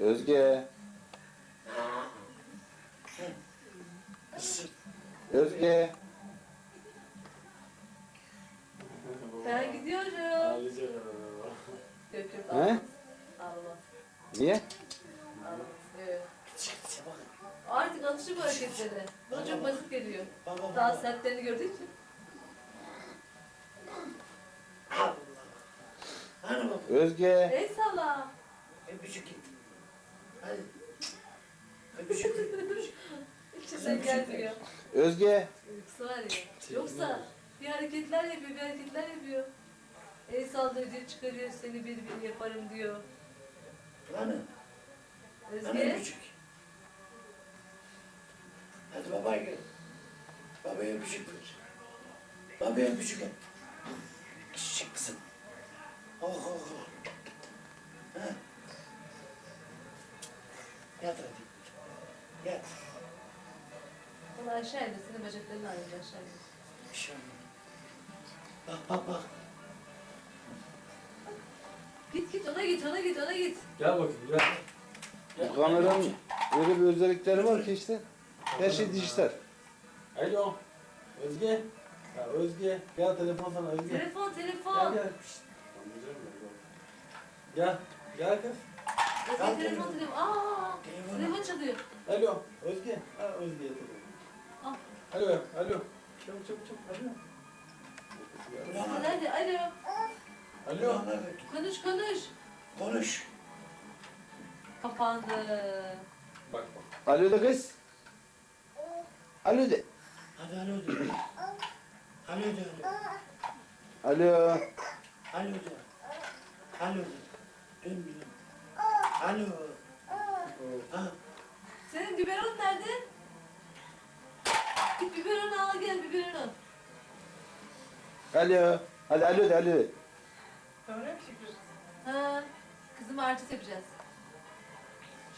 Özge. Özge. Ben gidiyorum. Yok He? Ağlamaz. Niye? Ağlamaz. Evet. Artık alışır bu hareketlere. Bana çok basit geliyor. Daha sertlerini. Hani baba? Özge. Ey sala. Öpücük. Hadi. Öpücük git. öpücük. İçinden gelmiyor. Özge. Uykusu var ya. Yoksa bir hareketler yapıyor, bir hareketler yapıyor. El sallıyor diyor, çıkarıyor seni bir bir yaparım diyor. Hani? Hani Özge. öpücük? Hadi babaya gel. Babaya öpücük ver. Babaya öpücük et. Küçük kızım. Oh oh oh. Yat hadi. Yat. Onu aşağı indir, senin bacaklarını ayrıca aşağı indir. Şey olmaz. Bak bak bak. Git git ona git, ona git, ona git. Gel bakayım gel. Bu kameranın öyle bir özellikleri var ki işte. Her şey dijital. Alo. Özge. Ya Özge. Gel telefon sana Özge. Telefon, Gel telefon. gel. Ben, Gel. Gel kız. Özge telefon, telefon. Aa, telefon çalıyor. Alo. Özge. Ha Özge telefon. Al. Alo. Alo. Çabuk çabuk çabuk. Alo. Hadi hadi, alo. Alo. Alo. Konuş, konuş. Konuş. Kapandı. Bak bak. Alo de kız. Alo de. Hadi alo de. Alo de. Alo. Alo de. Alo de. Dön bir dön. Alo. Ha. Senin biberon nerede? Git biberonu al gel, biberonu. Alo. Hadi alo de alo de. Öyle mi çekiyorsun? Ha, kızıma artist yapacağız.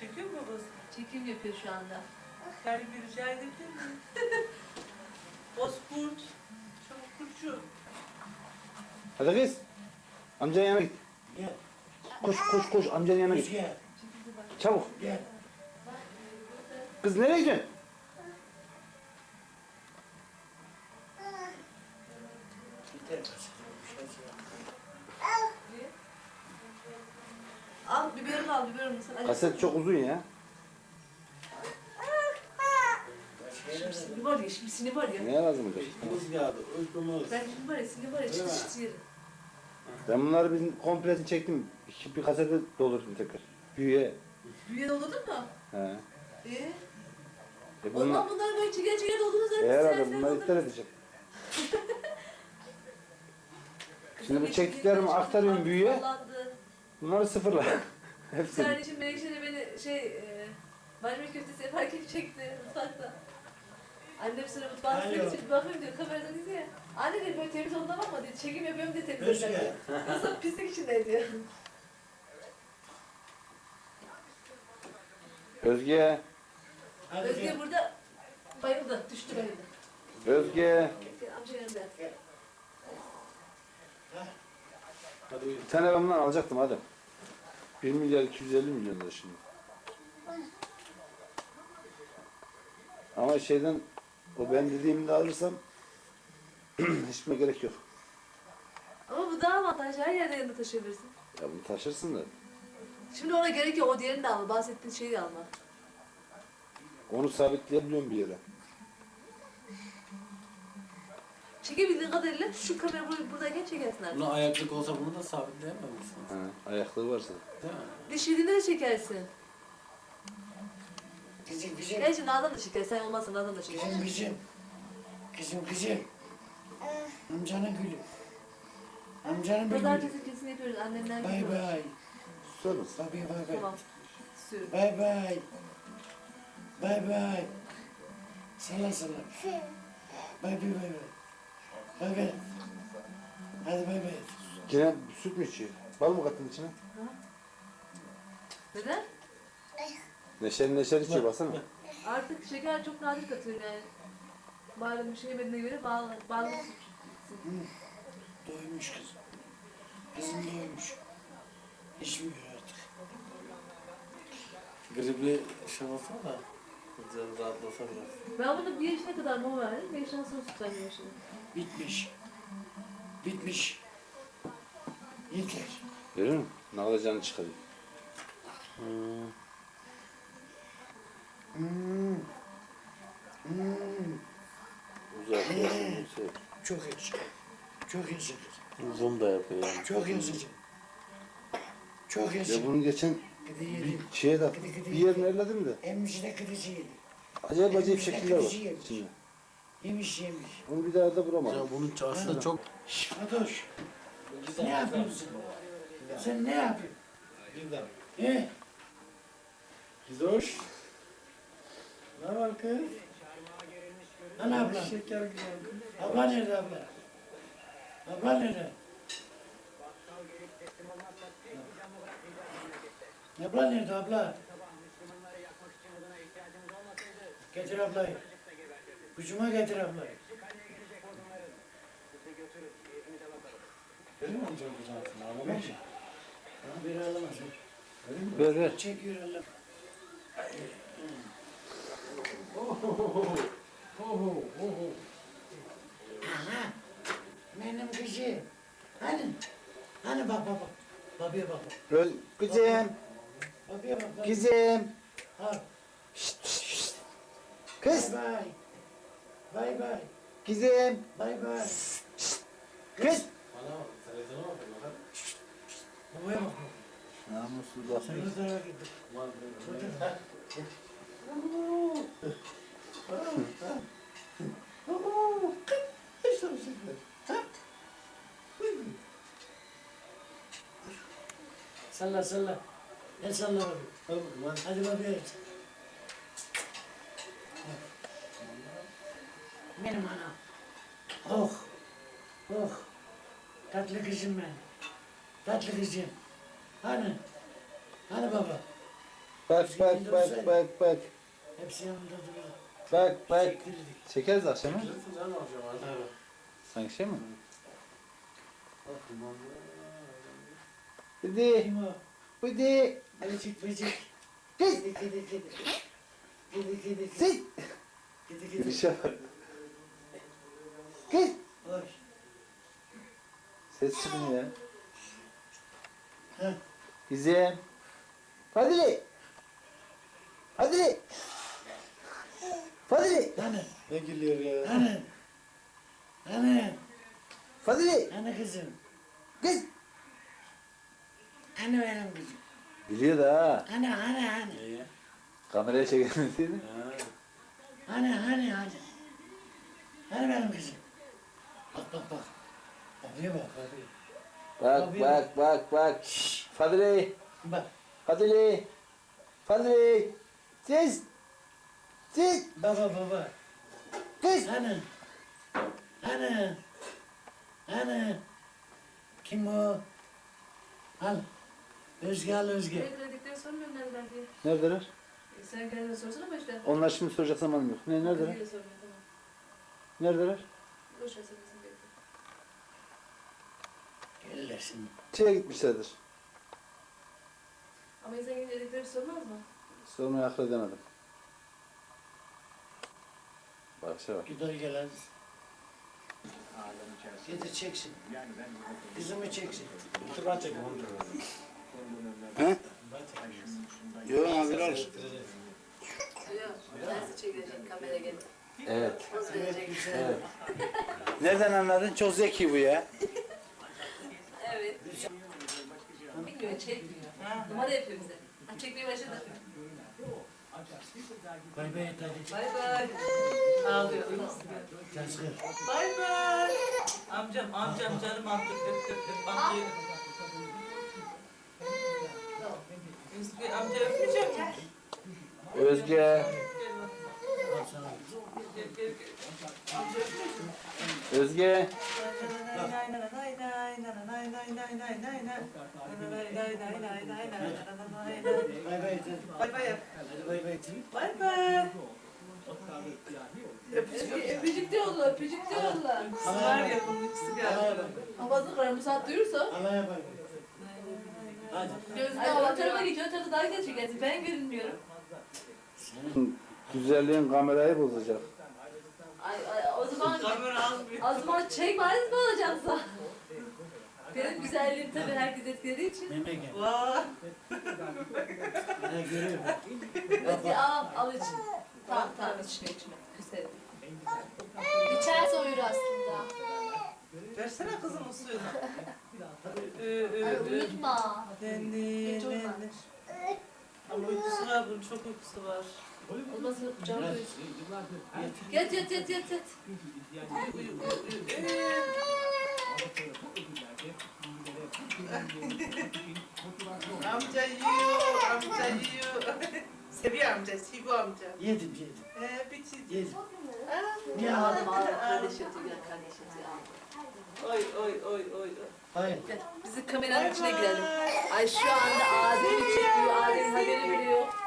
Çekiyor mu babası? Çekim yapıyor şu anda. Yani bir rica edebilir miyim? Bozkurt. Çabuk kurşun. Hadi kız. Yanına git. Gel. Koş koş koş amcanın yanına git. Gel. Çabuk. Gel. Kız nereye gidiyorsun? Şey. Al biberonu al, biberonu. Sen Kaset çok uzun ya. Şimdi var ya, şimdi sinir var ya. Neye lazım olacak? Kız geldi. Uykumuz. Ben şimdi var ya, sinir var ya, çıtı çıtı yerim. Ben bunları bir komplesini çektim. Bir, bir kasete doldurdum tekrar. Büyüye. Büyüye doldurdun mu? He. Ee? E bunlar, zaman bunları böyle çeker çeker doldururuz. e herhalde bunları iptal edeceğim. Şimdi bu çektiklerimi aktarıyorum büyüye. Bunları sıfırla. Hepsini. şimdi Menekşe de beni şey, e, mercimek köftesi yaparken çekti mutfakta. Annem sıra mutfağa Alo. sürüp için bakıyorum diyor kameradan izliyor. Anne diyor böyle temiz olduğuna bakma diyor. Çekim yapıyorum diye temiz diyor. Nasıl pislik içinde diyor. Özge. Hadi Özge gel. burada bayıldı, düştü bayıldı. Özge. Gel amca yanında. Hadi uyu. Bir tane ben bundan alacaktım hadi. 1 milyar 250 milyon lira şimdi. Ama şeyden o ben dediğimi de alırsam hiçbir gerek yok. Ama bu daha avantajlı. Her yerde yanında taşıyabilirsin. Ya bunu taşırsın da. Şimdi ona gerek yok. O diğerini de alma. Bahsettiğin şeyi de alma. Onu sabitleyebiliyorum bir yere. Çekebildiğin kadarıyla şu kamera bur- buradayken çekersin artık. Buna ayaklık olsa bunu da sabitleyemez misiniz? Ha, ayaklığı varsa. Değil mi? Dişiliğinde de çekersin. Kızım kızım. Gel şimdi Nazan da çeker. Sen olmazsan Nazan da çeker. Kızım kızım. Kızım kızım. Amcanın gülü. Amcanın benim gülü. Pazartesi kesin yapıyoruz. Annemler Bay gidiyor. bay. Susar mısın? Bay bay. Tamam. Sür. Bay bay. Bay bay. Salla salla. Bay bay bay bay. Bay bay. Hadi bay bay. Yine süt mü içiyor? Bal mı kattın içine? Neden? Neşeli neşeli içiyor baksana. Artık şeker çok nadir katıyorum yani. Malum bir şey yemediğine göre bağlı, bağlı. Doymuş kızım. Kızım doymuş. İçmiyor artık. Gripli şey olsa da biraz rahatlasa biraz. Ben bunu bir yaşına kadar mama verdim. Beş yaşından sonra süt vermeye başladım. Bitmiş. Bitmiş. Yeter. Görüyor musun? Ne alacağını çıkarıyor. Hmm. Hmm. Uzaklaşın. Şey. Çok. Çok yaşa. Zoom da yapıyor yani. Çok yaşa. Çok yaşa. Ya bunu geçen bir yedim. şeye de bir yerini elledim de. Emmişine kılıcı yedi. Acayip acayip Elimizde şekiller var kılıcı yemiş. içinde. Yemiş yemiş. Onu bir daha da bulamadım. Ya bunun aslında çok Şş Fatoş. Ne yapıyorsun? Sen ne yapıyorsun? He? Gizoş. Ne var kız? Ana abla. Şeker gibi. Abla nerede abla? Abla nerede? Abla nerede abla? Getir ablayı. Kucuma getir ablayı. Benim mi amcam kuzansın? Ağlamak mı? Bir ağlamaz. Ver ver. Çekiyor Allah. Oho, oho. Aha. Benim kızım. Hani? Hani bak bak bak. Babaya bak bak. Öl. Kızım. Babaya bak bak. Kızım. Al. Şşt, şşt, şşt. Kız. Bay bay. Bay bay. Kızım. Bay bay. Kız. Bana bak, televizyona bak. Babaya bak. Namussuz lafın. Sana zarar getir. Aman, Salla salla. El salla lan. Hadi babaya. Benim anam. Oh. Oh. Tatlı kızım ben. Tatlı kızım. Hani? Hani baba? Bak bak bak bak bak. Hepsi yanımda duruyor. Bak bak. Çekeriz artık. Evet. Sanki şey mi? O? Hadi. Bıcık bıcık. Kız. Kedi kedi kedi. Kedi kedi kedi. Sit. Kedi kedi. Gülüşe bak. Kız. Hoş. Ses çıkmıyor ya. Heh. Kızım. Fadili. Fadili. Fadili. Hani? Ne gülüyor ya? Hani? Hani? Fadili. Hani kızım? Kız. Hani benim kızım? Biliyor da ha. Hani hani hani? İyi. Kameraya çekelim değil mi? Ha. Hani hani hani? Hani benim kızım? Bak bak bak. Babaya bak babaya. Bak bak bak bak. Fadili. Bak. Fadili. Fadili. Siz. Siz. Baba baba. Kız. Hani? Hani? Hani? Kim o? Al. Özge al Özge. Evet, dedikleri sormuyorum neredeler? E, sen kendine sorsana başta. Onlar şimdi soracak zamanım yok. Ne neredeler? Diye sormuyorum tamam. Neredeler? Boş ver sen bizim bekle. Gelirler şimdi. Şeye gitmişlerdir. Ama insan gelince dedikleri sormaz mı? Sormaya akıl edemedim. Bak şey bak. Gider gel hadi. Getir çeksin. Kızımı çeksin. Çekeyim amca. He? Ben çekeyim. Yok abi gelip? Evet. Evet. Nereden anladın? Çok zeki bu ya. Evet. Bilmiyor, çekmiyor. Numara yapıyor bize. Çekmeye başladı. Bay bay hadi. Bay bay. Ağlıyor. Yazgır. Bay bay. Amcam, amcam canım amcam. Öp öp öp amcayı. Özgür amca öpmeyecek mi? Özge. Al sana. Gel gel gel. Amca öpmeyecek mi? Özge. Bay bay. Bay bay. Öpücük, öpücük diyorlar, öpücük diyorlar. Var ya bunun ikisi Allah'a geldi. bay bay. Havazı kırar, bu saat duyursa bay. Hadi. gözüne hava tarafa geç, ön tarafa daha çekersin. Ben görünmüyorum. Güzelliğin kamerayı bozacak. Ay, ay, o zaman, Kamera almıyor. o zaman çek bari mi olacaksa? Benim güzelliğim tabii herkes etkilediği için. Meme gel. Vay. Ne görüyorum. Özge al, al için. Tamam tamam içme içme. Küserim. İçerse uyur aslında. Versene kızımın suyunu. Ü, ü, Ay ü. uyutma. Nenni, Geç olma. nenni. Ama uykusu var bunun çok uykusu var. Olmasın kucağıma koysun. Yat yat yat yat yat. Uyu. amca yiyor, amca yiyor. Seviyor amca, Sibu amca. Yedim yedim. Ee, bitirdi. Yedim. Aa, Niye ağladın? ağlama. Kardeş yatıyor gel kardeş ağlama. Oy, oy, oy, oy. Hayır. Gel bizi kameranın içine girelim. Ay şu anda Adem'i çekiyor. Adem'in haberi bile yok.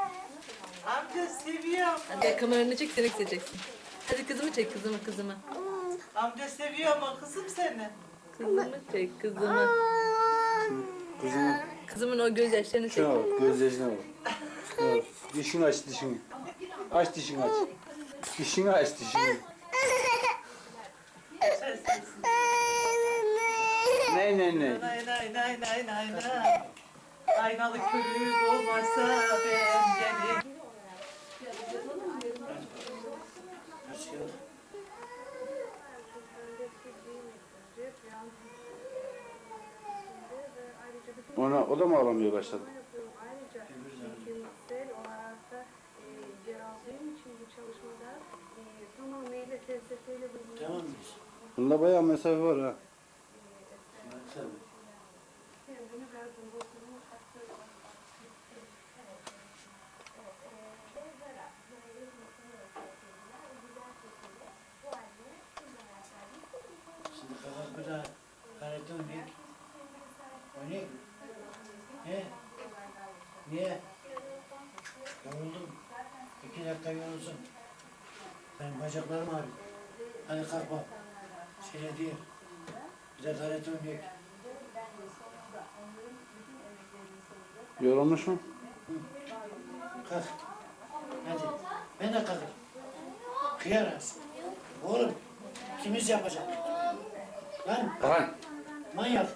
Amca seviyor. Hadi gel kameranı çek seni çekeceksin. Hadi kızımı çek kızımı kızımı. Amca seviyor ama kızım seni. Kızımı çek kızımı. Kızım Kızımın o gözyaşlarını çek. şuna bak, gözyaşına bak. Şuna bak. Dişini aç dişini. Aç dişini aç. Dişini aç dişini. Ne ne ne? Nay nay nay nay nay nay. Aynalı körük olmazsa ben gelin. Ona o da mı ağlamaya başladı? E, e. Tamam mıyız? Bunda bayağı mesafe var ha. Tabii. Kendini verdim, bu okulun hakkı Şimdi kalkar bir daha karate oynayık. Oynayık mı? He? Niye? Yoruldum. İki dakika yorulsun. Benim bacaklarım ağrıyor. Hadi kalk bak. Şöyle diye. Bir de karate oynayık. Yorulmuş mu? Kalk. Hadi. Ben de kalkayım. Kıyarız. Oğlum. Kimiz yapacak? Lan Lan. manyak.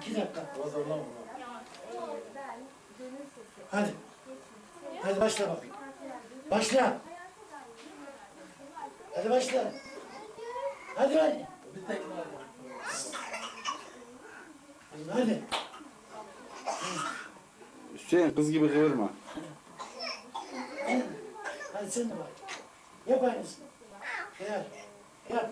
İki dakika. Hadi. Hadi başla bakayım. Başla. Hadi başla. Hadi lan. Hadi. Hüseyin kız gibi kıvırma. Hadi sen de bak. Yap aynısını. Yap. Yap.